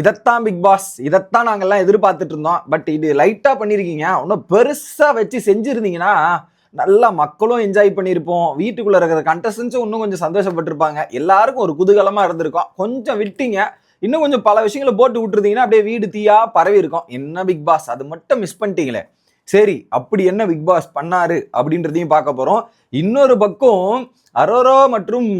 இதைத்தான் big pass இதைத்தான் நாங்கள்லாம் எதிர்பார்த்துட்டு இருந்தோம். பட் இது லைட்டாக பண்ணியிருக்கீங்க இன்னும் பெருசாக வச்சு செஞ்சுருந்தீங்கன்னா நல்லா மக்களும் என்ஜாய் பண்ணியிருப்போம். வீட்டுக்குள்ளே இருக்கிற கண்டஸ்டன்ஸும் இன்னும் கொஞ்சம் சந்தோஷப்பட்டிருப்பாங்க. எல்லாருக்கும் ஒரு குதூகலமாக இருந்திருக்கும். கொஞ்சம் விட்டீங்க. இன்னும் கொஞ்சம் பல விஷயங்களை போட்டு விட்டுருந்தீங்கன்னா அப்படியே வீடு தீயா பரவி இருக்கும். என்ன பிக் பாஸ் அது மட்டும் மிஸ் பண்ணிட்டீங்களே. சரி அப்படி என்ன பிக் பாஸ் பண்ணாரு அப்படின்றதையும் பார்க்க போகிறோம் இன்னொரு பக்கம் அரோரோ மற்றும்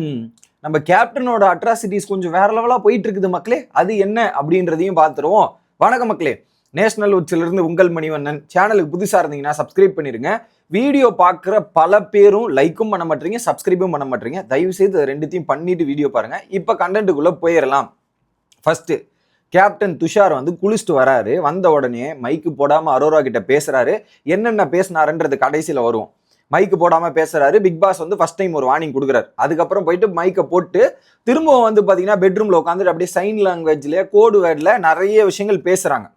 நம்ம கேப்டனோட அட்ராசிட்டிஸ் கொஞ்சம் வேற லெவலாக போயிட்டு இருக்குது மக்களே. அது என்ன அப்படின்றதையும் பார்த்துருவோம். வணக்கம் மக்களே. நேஷனல் உச்சிலிருந்து உங்கள் மணிவண்ணன். சேனலுக்கு புதுசாக இருந்தீங்கன்னா சப்ஸ்கிரைப் பண்ணிடுங்க வீடியோ பார்க்குற பல பேரும் லைக்கும் பண்ண மாட்டீங்க சப்ஸ்கிரைபும் பண்ண மாட்டீங்க. தயவு செய்து ரெண்டுத்தையும் பண்ணிட்டு வீடியோ பாருங்க. இப்போ கண்டென்ட்டுக்குள்ளே போயிடலாம். ஃபஸ்ட்டு கேப்டன் துஷார் வந்து குளிச்சுட்டு வராரு. வந்த உடனே மைக்கு போடாமல் அரோரா கிட்ட பேசுகிறாரு என்னென்ன பேசினாருன்றது கடைசியில் வரும் மைக்கு போடாமல் பேசுறாரு. பிக் பாஸ் வந்து ஃபர்ஸ்ட் டைம் ஒரு வார்னிங் கொடுக்குறாரு. அதுக்கப்புறம் போயிட்டு மைக்கை போட்டு திரும்பவும் வந்து பார்த்தீங்கன்னா பெட்ரூமில் உட்காந்துட்டு அப்படியே சைன் லாங்குவேஜ்லேயே கோடு வேர்டில் நிறைய விஷயங்கள் பேசுகிறாங்க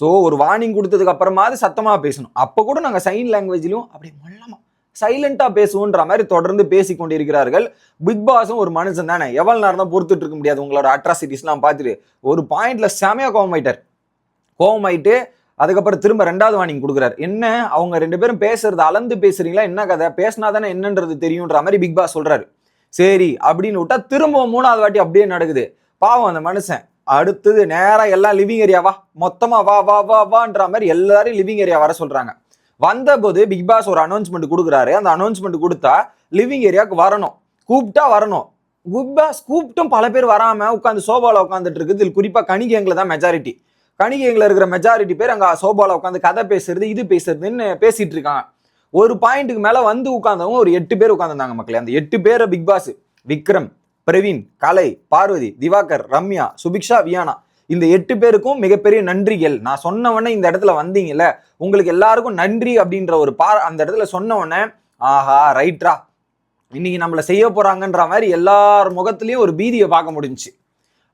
ஸோ ஒரு வார்னிங் கொடுத்ததுக்கு அப்புறமாவது சத்தமாக பேசணும். அப்போ கூட நாங்கள் சைன் லாங்குவேஜ்லையும் அப்படியே மொல்லமாக சைலண்டா பேசுவோன்ற மாதிரி தொடர்ந்து பேசி கொண்டிருக்கிறார்கள். பிக் பாஸும் ஒரு மனுஷன் தானே. எவ்வளவு நேரம் தான் பொறுத்துட்டு இருக்க முடியாது உங்களோட அட்ராசிட்டிஸ்லாம் பார்த்துட்டு. ஒரு பாயிண்ட்ல செமையா கோவம் ஆயிட்டு அதுக்கப்புறம் திரும்ப ரெண்டாவது வார்னிங் கொடுக்குறாரு. என்ன? அவங்க ரெண்டு பேரும் பேசுறது அளந்து பேசுறீங்களா? என்ன கதை? பேசினா தானே என்னன்றது தெரியுன்ற மாதிரி பிக் பாஸ் சொல்றாரு. சரி அப்படின்னு விட்டா திரும்ப மூணாவது வாட்டி அப்படியே நடக்குது. பாவம் அந்த மனுஷன். அடுத்தது நேராக எல்லாம் லிவிங் ஏரியாவா மொத்தமா வா வா வா வான்ற மாதிரி எல்லாரும் லிவிங் ஏரியா வர சொல்றாங்க. வந்தபோது பிக் பாஸ் ஒரு அனௌன்ஸ்மெண்ட் கொடுக்குறாரு. அந்த அனௌன்ஸ்மெண்ட் கொடுத்தா லிவிங் ஏரியாவுக்கு வரணும். கூப்பிட்டா வரணும். பிக் பாஸ் கூப்பிட்டும் பல பேர் வராம உட்காந்து சோபாவில் உட்காந்துட்டு இருக்குது. இதில் குறிப்பாக கணிகைங்களை தான் மெஜாரிட்டி கணிகைகள் இருக்கிற மெஜாரிட்டி பேர் அங்கே சோபால உட்காந்து கதை பேசுறது இது பேசுறதுன்னு பேசிட்டு இருக்காங்க. ஒரு பாயிண்ட்டுக்கு மேல வந்து உட்காந்தவங்க ஒரு எட்டு பேர் உட்காந்துருந்தாங்க மக்களே. அந்த எட்டு பேரை பிக் பாஸ் விக்ரம் பிரவீன் கலை பார்வதி திவாகர் ரம்யா சுபிக்ஷா வியானா. இந்த எட்டு பேருக்கும் மிகப்பெரிய நன்றிகள். நான் சொன்னவொடனே இந்த இடத்துல வந்தீங்கல்ல உங்களுக்கு எல்லாருக்கும் நன்றி அப்படின்ற ஒரு பா அந்த இடத்துல சொன்னவொடனே ஆஹா ரைட்ரா இன்னைக்கு நம்மளை செய்ய போறாங்கன்ற மாதிரி எல்லார் முகத்திலயும் ஒரு பீதியை பார்க்க முடிஞ்சுச்சு.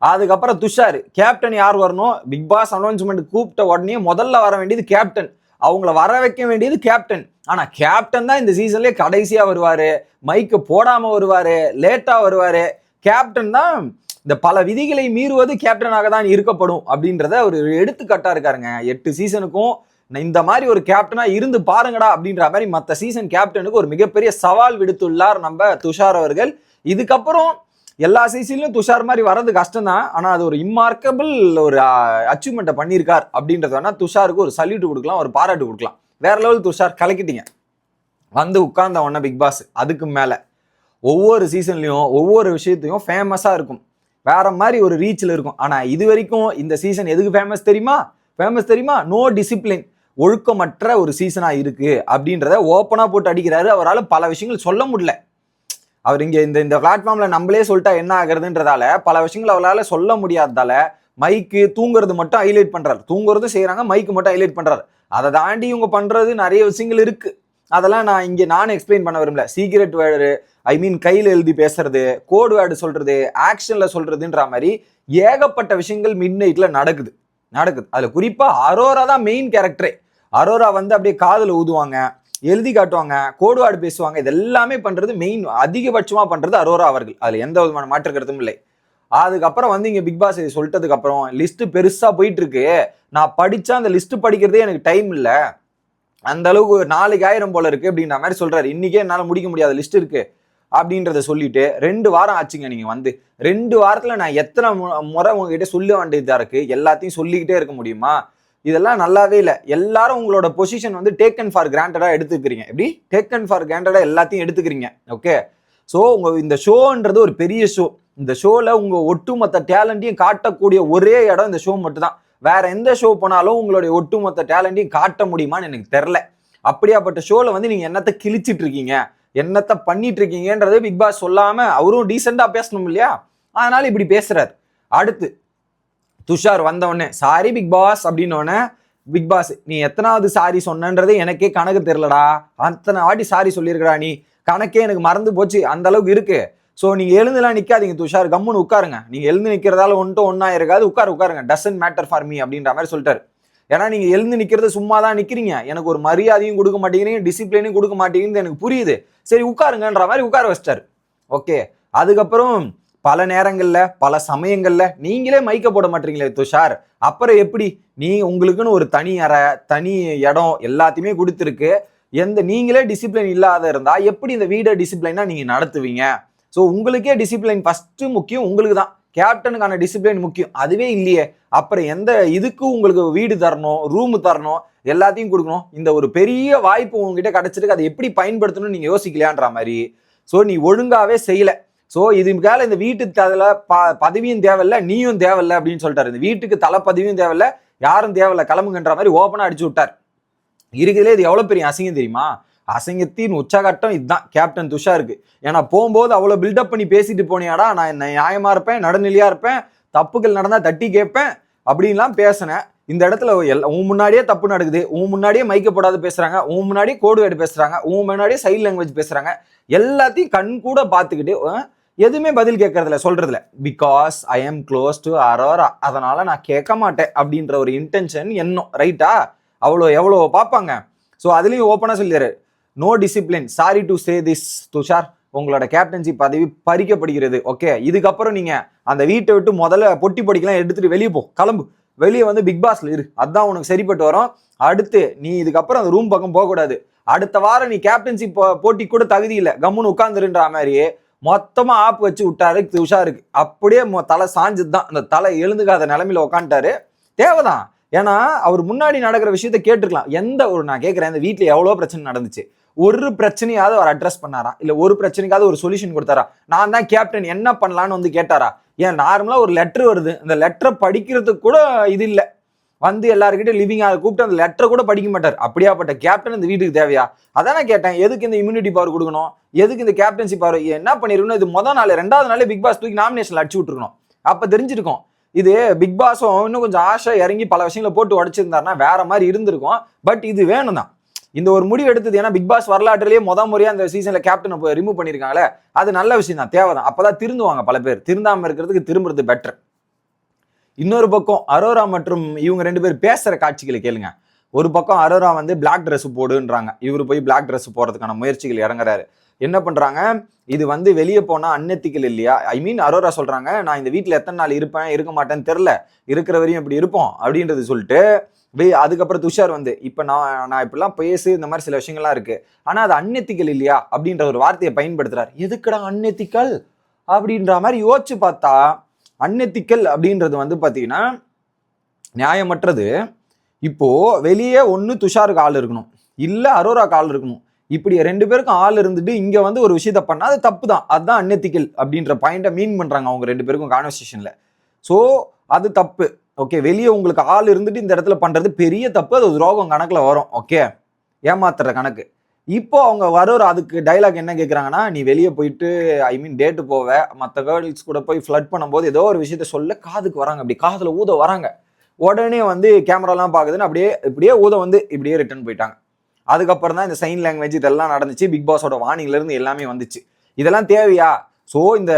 அதுக்கப்புறம் துஷார் கேப்டன் யார் வரணும்? பிக் பாஸ் அனௌன்ஸ்மெண்ட் கூப்பிட்ட உடனே முதல்ல வர வேண்டியது கேப்டன் அவங்கள வர வைக்க வேண்டியது கேப்டன் ஆனால் கேப்டன் தான் இந்த சீசன்லேயே கடைசியாக வருவார். மைக்கு போடாமல் வருவார். லேட்டாக வருவார். கேப்டன் தான் இந்த பல விதிகளை மீறுவது கேப்டனாக தான் இருக்கப்படும் அப்படின்றத ஒரு எடுத்துக்கட்டாக இருக்காருங்க. எட்டு சீசனுக்கும் இந்த மாதிரி ஒரு கேப்டனாக இருந்து பாருங்கடா அப்படின்ற மாதிரி மற்ற சீசன் கேப்டனுக்கு ஒரு மிகப்பெரிய சவால் விடுத்துள்ளார் நம்ம துஷார் அவர்கள். இதுக்கப்புறம் எல்லா சீசன்லயும் துஷார் மாதிரி வர்றது கஷ்டம் தான் ஆனால் அது ஒரு இம்மார்க்கபிள் ஒரு அச்சீவ்மெண்ட்டை பண்ணியிருக்கார் அப்படின்றது வேணா துஷாருக்கு ஒரு சல்யூட் கொடுக்கலாம் ஒரு பாராட்டு கொடுக்கலாம். வேற லெவல் துஷார் கலக்கிட்டீங்க. வந்து உட்கார்ந்த உடனே பிக் பாஸ் அதுக்கு மேலே. ஒவ்வொரு சீசன்லையும் ஒவ்வொரு விஷயத்தையும் ஃபேமஸாக இருக்கும். வேற மாதிரி ஒரு ரீச்சில் இருக்கும். ஆனால் இது வரைக்கும் இந்த சீசன் எதுக்கு ஃபேமஸ் தெரியுமா? ஃபேமஸ் தெரியுமா? நோ டிசிப்ளின் ஒழுக்கமற்ற ஒரு சீசனாக இருக்குது அப்படின்றத ஓப்பனாக போட்டு அடிக்கிறாரு. அவரால் பல விஷயங்கள் சொல்ல முடியல. அவர் இங்கே இந்த இந்த பிளாட்ஃபார்மில் நம்மளே சொல்லிட்டா என்ன ஆகுறதுன்றதால பல விஷயங்கள் அவரால் சொல்ல முடியாததால மைக்கு தூங்குறது மட்டும் ஹைலைட் பண்ணுறாரு தூங்குறதும் செய்கிறாங்க மைக்கு மட்டும் ஹைலைட் பண்ணுறாரு அதை தாண்டி இவங்க பண்ணுறது நிறைய விஷயங்கள் இருக்குது அதெல்லாம் நான் இங்கே நானும் எக்ஸ்பிளைன் பண்ண விரும்பல. சீக்ரெட் வேர்டு ஐ மீன் கையில் எழுதி பேசுறது கோட் வேர்டு சொல்கிறது ஆக்ஷனில் சொல்கிறதுன்ற மாதிரி ஏகப்பட்ட விஷயங்கள் மிட் நைட்டில் நடக்குது. நடக்குது. அதில் குறிப்பாக அரோரா தான் மெயின் கேரக்டரே அரோரா வந்து அப்படியே காதில் ஊதுவாங்க. எழுதி காட்டுவாங்க கோடுவாடு பேசுவாங்க. இது எல்லாமே பண்றது மெயின் அதிகபட்சமா பண்றது அரோரா அவர்கள். அதுல எந்த விதமான மாற்று கருத்தும் இல்லை. அதுக்கப்புறம் வந்து இங்க பிக் பாஸ் இதை சொல்லிட்டதுக்கு அப்புறம் லிஸ்ட் பெருசா போயிட்டு இருக்கு நான் படிச்சா அந்த லிஸ்ட் படிக்கிறதே எனக்கு டைம் இல்ல. அந்த அளவுக்கு ஒரு நாளைக்கு ஆயிரம் போல இருக்கு அப்படின்ற மாதிரி சொல்றாரு. இன்னைக்கே என்னால முடிக்க முடியாத லிஸ்ட் இருக்கு அப்படின்றத சொல்லிட்டு ரெண்டு வாரம் ஆச்சுங்க நீங்க வந்து. ரெண்டு வாரத்துல நான் எத்தனை மு- முறை உங்ககிட்ட சொல்ல வேண்டியதா இருக்கு? எல்லாத்தையும் சொல்லிக்கிட்டே இருக்க முடியுமா? இதெல்லாம் நல்லாவே இல்லை. எல்லாரும் உங்களோட பொசிஷன் வந்து டேக்கன் ஃபார் கிராண்டடாக எடுத்துக்கிறீங்க. எப்படி? டேக்கன் ஃபார் கிராண்டடாக எல்லாத்தையும் எடுத்துக்கிறீங்க. ஓகே ஸோ உங்கள் இந்த ஷோன்றது ஒரு பெரிய ஷோ இந்த ஷோவில் உங்கள் ஒட்டுமொத்த டேலண்ட்டையும் காட்டக்கூடிய ஒரே இடம் இந்த ஷோ மட்டும்தான். வேற எந்த ஷோ போனாலும் உங்களுடைய ஒட்டுமொத்த டேலண்ட்டையும் காட்ட முடியுமான்னு எனக்கு தெரில அப்படியாப்பட்ட ஷோவில் வந்து நீங்கள் என்னத்தை கிழிச்சிட்டு இருக்கீங்க? என்னத்தை பண்ணிட்டு இருக்கீங்கன்றது பிக் பாஸ் சொல்லாமல் அவரும் டீசெண்டாக பேசணும் இல்லையா? அதனால இப்படி பேசுறாரு. அடுத்து துஷார் வந்தவொடனே சாரி பிக் பாஸ் அப்படின்னோடனே பிக் பாஸ் நீ எத்தனாவது சாரி சொன்னன்றது எனக்கே கணக்கு தெரிலடா. அத்தனை வாட்டி சாரி சொல்லியிருக்கடா நீ. கணக்கே எனக்கு மறந்து போச்சு. அந்த அளவுக்கு இருக்கு. ஸோ நீங்கள் எழுந்துலாம் நிற்காதீங்க துஷார். கம்முன்னு உட்காருங்க. நீங்கள் எழுந்து நிற்கிறதால ஒன்ட்டு ஒன்றா இருக்காது. உட்கார் உட்காருங்க. டசன் மேட்டர் ஃபார் மீ அப்படின்ற மாதிரி சொல்லிட்டாரு. ஏன்னா நீங்கள் எழுந்து நிற்கிறது சும்மா தான் நிற்கிறீங்க எனக்கு ஒரு மரியாதையும் கொடுக்க மாட்டேங்கிறீங்க டிசிப்ளினையும் கொடுக்க மாட்டேங்கிறது எனக்கு புரியுது. சரி உட்காருங்கன்ற மாதிரி உட்கார வச்சிட்டாரு. ஓகே அதுக்கப்புறம் பல நேரங்களில் பல சமயங்களில் நீங்களே மைக்க போட மாட்டீங்களே துஷார். அப்புறம் எப்படி? நீ உங்களுக்குன்னு ஒரு தனி அறை தனி இடம் எல்லாத்தையுமே கொடுத்துருக்கு. எந்த நீங்களே டிசிப்ளின் இல்லாத இருந்தா எப்படி இந்த வீடை டிசிப்ளினா நீங்க நடத்துவீங்க? ஸோ உங்களுக்கே டிசிப்ளின் ஃபர்ஸ்ட் முக்கியம் உங்களுக்கு தான். கேப்டனுக்கான டிசிப்ளின் முக்கியம். அதுவே இல்லையே. அப்புறம் எந்த இதுக்கு உங்களுக்கு வீடு தரணும் ரூம் தரணும் எல்லாத்தையும் கொடுக்கணும். இந்த ஒரு பெரிய வாய்ப்பு உங்ககிட்ட கிடைச்சிருக்கு. அதை எப்படி பயன்படுத்தணும்னு நீங்க யோசிக்கலையான்ற மாதிரி. ஸோ நீ ஒழுங்காவே செய்யல. ஸோ இது இந்த வீட்டுக்கு அதில் ப பதவியும் தேவையில்ல நீயும் தேவையில்ல அப்படின்னு சொல்லிட்டாரு. இந்த வீட்டுக்கு தலை பதவியும் தேவையில்ல யாரும் தேவையில்ல கிளம்புங்கன்ற மாதிரி ஓப்பனாக அடிச்சு விட்டார். இருக்கிறதுலே இது எவ்வளோ பெரிய அசிங்கம் தெரியுமா? அசிங்கத்தின் உச்சகட்டம் இதுதான். கேப்டன் துஷாருக்கு ஏன்னா போகும்போது அவ்வளோ பில்டப் பண்ணி பேசிட்டு போனியாடா நான் நியாயமாக நியாயமா இருப்பேன் நடுநிலையா இருப்பேன் தப்புகள் நடந்தால் தட்டி கேட்பேன் அப்படின்லாம் பேசினேன். இந்த இடத்துல எல்லா உன் முன்னாடியே தப்பு நடக்குது உன் முன்னாடியே மைக்க போடாது பேசுறாங்க உன் முன்னாடியே கோடு வேடு பேசுறாங்க உன் முன்னாடியே சைட் லாங்குவேஜ் பேசுறாங்க. எல்லாத்தையும் கண் கூட பார்த்துக்கிட்டு எதுவுமே பதில் கேட்கறதில்ல சொல்றதுல because I am close to Aurora அதனால நான் கேட்க மாட்டேன் அப்படின்ற ஒரு இன்டென்ஷன் என்னும் ரைட்டா அவ்வளோ எவ்வளோ பார்ப்பாங்க. ஸோ அதுலேயும் ஓப்பனாக சொல்லிடுறாரு no discipline sorry to say this Tushar. உங்களோட கேப்டன்சி பதவி பறிக்கப்படுகிறது. ஓகே இதுக்கப்புறம் நீங்கள் அந்த வீட்டை விட்டு முதல்ல பொட்டி பொடிக்கலாம் எடுத்துகிட்டு வெளியே போ. கிளம்பு. வெளியே வந்து பிக் பாஸில் இரு. அதான் உனக்கு சரிப்பட்டு வரும். அடுத்து நீ இதுக்கப்புறம் அந்த ரூம் பக்கம் போகக்கூடாது. அடுத்த வாரம் நீ கேப்டன்சி போட்டி கூட தகுதி இல்லை. கம்முன்னு உட்காந்துருன்ற மாதிரி மொத்தமா ஆப் வச்சு விட்டாரு. துஷாருக்கு அப்படியே மொ- தலை சாஞ்சது தான் அந்த தலை எழுந்துக்காத நிலைமையில உக்காண்டாரு தேவைதான். ஏன்னா அவர் முன்னாடி நடக்கிற விஷயத்த கேட்டுருக்கலாம். எந்த ஒரு நான் கேட்குறேன் இந்த வீட்டில் எவ்வளோ பிரச்சனை நடந்துச்சு. ஒரு பிரச்சனையாவது அவர் அட்ரஸ் பண்ணாரா? இல்ல ஒரு பிரச்சனைக்காவது ஒரு சொல்யூஷன் கொடுத்தாரா? நான் தான் கேப்டன் என்ன பண்ணலான்னு வந்து கேட்டாரா? ஏன் நார்மலா ஒரு லெட்டர் வருது. இந்த லெட்டரை படிக்கிறதுக்கு கூட இது இல்லை. வந்து எல்லாருக்கிட்ட லிவிங் கூப்பிட்டு அந்த லெட்டர் கூட படிக்க மாட்டார். அப்படியாப்பட்ட கேப்டன் இந்த வீட்டுக்கு தேவையா? அதான் நான் கேட்டேன். எதுக்கு இந்த இம்யூனிட்டி பவர் கொடுக்கணும்? எதுக்கு இந்த கேப்டன்சி பவர் என்ன பண்ணிருக்கணும்? இது முதல் நாள் ரெண்டாவது நாளே பிக் பாஸ் தூக்கி நாமினேஷன் அடிச்சு விட்டுருக்கணும். அப்ப தெரிஞ்சிருக்கும். இது பிக் பாஸும் இன்னும் கொஞ்சம் ஆசை இறங்கி பல விஷயங்களை போட்டு உடச்சிருந்தாருன்னா வேற மாதிரி இருந்திருக்கும். பட் இது வேணும் தான் இந்த ஒரு முடிவு எடுத்தது ஏன்னா பிக் பாஸ் வரலாற்றுலேயே முத முறையா அந்த சீசன்ல கேப்டனை ரிமூவ் பண்ணிருக்காங்களே அது நல்ல விஷயம் தான் தேவை தான் அப்பதான் திருந்துவாங்க பல பேர். திருந்தாம இருக்கிறதுக்கு திரும்புறது பெட்டர் இன்னொரு பக்கம் அரோரா மற்றும் இவங்க ரெண்டு பேர் பேசுகிற காட்சிகளை கேளுங்க. ஒரு பக்கம் அரோரா வந்து பிளாக் ட்ரெஸ் போடுன்றாங்க. இவர் போய் பிளாக் ட்ரெஸ் போடுறதுக்கான முயற்சிகள் இறங்குறாரு. என்ன பண்ணுறாங்க இது வந்து வெளியே போனால் அன்னெத்திக்கல் இல்லையா? ஐ மீன் அரோரா சொல்கிறாங்க நான் இந்த வீட்டில் எத்தனை நாள் இருப்பேன்? இருக்க மாட்டேன்னு தெரில இருக்கிற வரையும் இப்படி இருப்போம். அப்படின்றது சொல்லிட்டு வே- அதுக்கப்புறம் துஷார் வந்து இப்போ நான் நான் இப்படிலாம் பேசு இந்த மாதிரி சில விஷயங்கள்லாம் இருக்குது ஆனால் அது அன்னெத்திக்கல் இல்லையா? அப்படின்ற ஒரு வார்த்தையை பயன்படுத்துகிறார் எதுக்கடா அன்னெத்திக்கல்? அப்படின்ற மாதிரி யோசிச்சு பார்த்தா அன்னெத்திக்கல் அப்படின்றது வந்து பார்த்தீங்கன்னா நியாயமற்றது. இப்போ வெளியே ஒன்று துஷாருக்கு ஆள் இருக்கணும். இல்லை அரோராக்கு ஆள் இருக்கணும். இப்படி ரெண்டு பேருக்கும் ஆள் இருந்துட்டு இங்கே வந்து ஒரு விஷயத்த பண்ணால் அது தப்பு தான் அதுதான் அன்னெத்திக்கல் அப்படின்ற பாயிண்ட்டை மீன் பண்ணுறாங்க அவங்க ரெண்டு பேருக்கும் கான்வர்சேஷனில் ஸோ அது தப்பு. ஓகே வெளியே உங்களுக்கு ஆள் இருந்துட்டு இந்த இடத்துல பண்ணுறது பெரிய தப்பு. அது துரோகம் கணக்கில் வரும். ஓகே ஏமாத்துற கணக்கு. இப்போ அவங்க வரோர் அதுக்கு டைலாக் என்ன கேட்குறாங்கன்னா நீ வெளியே போயிட்டு ஐ மீன் டேட்டு போவ. மற்ற கேர்ள்ஸ் கூட போய் ஃப்ளட் பண்ணும்போது ஏதோ ஒரு விஷயத்த சொல்ல காதுக்கு வராங்க. அப்படி காதில் ஊத வராங்க. உடனே வந்து கேமராலாம் பார்க்குதுன்னு அப்படியே இப்படியே ஊத வந்து இப்படியே ரிட்டர்ன் போயிட்டாங்க. அதுக்கப்புறம் தான் இந்த சைன் லாங்குவேஜ் இதெல்லாம் நடந்துச்சு. பிக் பாஸோட வார்னிங்லேருந்து எல்லாமே வந்துச்சு. இதெல்லாம் தேவையா? ஸோ இந்த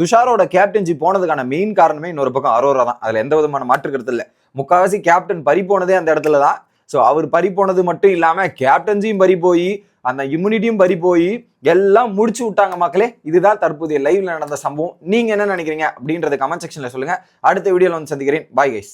துஷாரோட கேப்டன்சி போனதுக்கான மெயின் காரணமே இன்னொரு பக்கம் அரோரா தான். அதில் எந்த விதமான மாற்று கருத்து இல்லை. முக்கால்வாசி கேப்டன் பறி போனதே அந்த இடத்துல தான். ஸோ அவர் பறி போனது மட்டும் இல்லாம கேப்டன்சியும் பறி போய் அந்த இம்யூனிட்டியும் பறி போய் எல்லாம் முடிச்சு விட்டாங்க மக்களே. இதுதான் தற்போதைய லைவ்ல நடந்த சம்பவம். நீங்க என்ன நினைக்கிறீங்க அப்படின்றத கமெண்ட் செக்ஷன்ல சொல்லுங்க. அடுத்த வீடியோவில் வந்து சந்திக்கிறேன். Bye guys